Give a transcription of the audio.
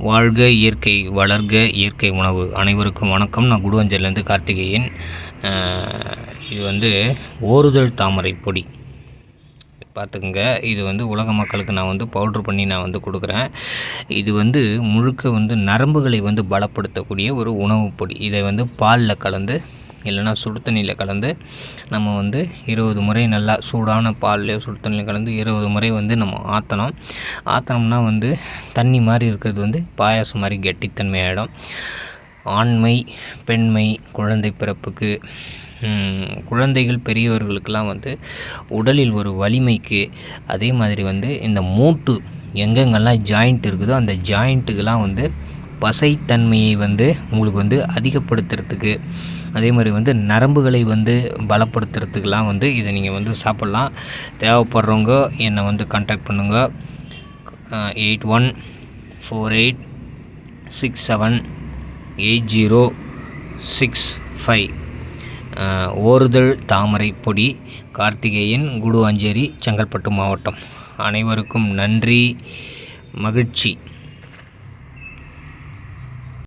வாழ்க இயற்கை வளர்க இயற்கை உணவு. அனைவருக்கும் வணக்கம். நான் குடுவஞ்சல்லேருந்து கார்த்திகேயன். இது வந்து ஓறுதல் தாமரை பொடி. பார்த்துக்குங்க. இது வந்து உலக மக்களுக்கு நான் வந்து பவுட்ரு பண்ணி நான் வந்து கொடுக்குறேன். இது வந்து முழுக்க வந்து நரம்புகளை வந்து பலப்படுத்தக்கூடிய ஒரு உணவுப் பொடி. இதை வந்து பாலில் கலந்து இல்லைன்னா சுடு தண்ணியில் கலந்து நம்ம வந்து இருபது முறை நல்லா சூடான பால்லையோ சுடு தண்ணியில் கலந்து இருபது முறை வந்து நம்ம ஆற்றணும் ஆற்றினோம்னா வந்து தண்ணி மாதிரி இருக்கிறது வந்து பாயாசம் மாதிரி கெட்டித்தன்மை ஆகிடும் ஆண்மை பெண்மை குழந்தை பிறப்புக்கு குழந்தைகள் பெரியவர்களுக்கெல்லாம் வந்து உடலில் ஒரு வலிமைக்கு அதே மாதிரி வந்து இந்த மூட்டு எங்கெங்கெல்லாம் ஜாயிண்ட் இருக்குதோ அந்த ஜாயிண்ட்டுக்கெல்லாம் வந்து பசைத்தன்மையை வந்து உங்களுக்கு வந்து அதிகப்படுத்துறதுக்கு அதே மாதிரி வந்து நரம்புகளை வந்து பலப்படுத்துறதுக்கெலாம் வந்து இதை நீங்கள் வந்து சாப்பிட்லாம். தேவைப்படுறவங்க என்னை வந்து கான்டாக்ட் பண்ணுங்கள் eight one four eight six seven eight zero six five. ஓறுதல் தாமரை பொடி கார்த்திகேயன் குடு அஞ்சேரி செங்கல்பட்டு மாவட்டம். அனைவருக்கும் நன்றி மகிழ்ச்சி.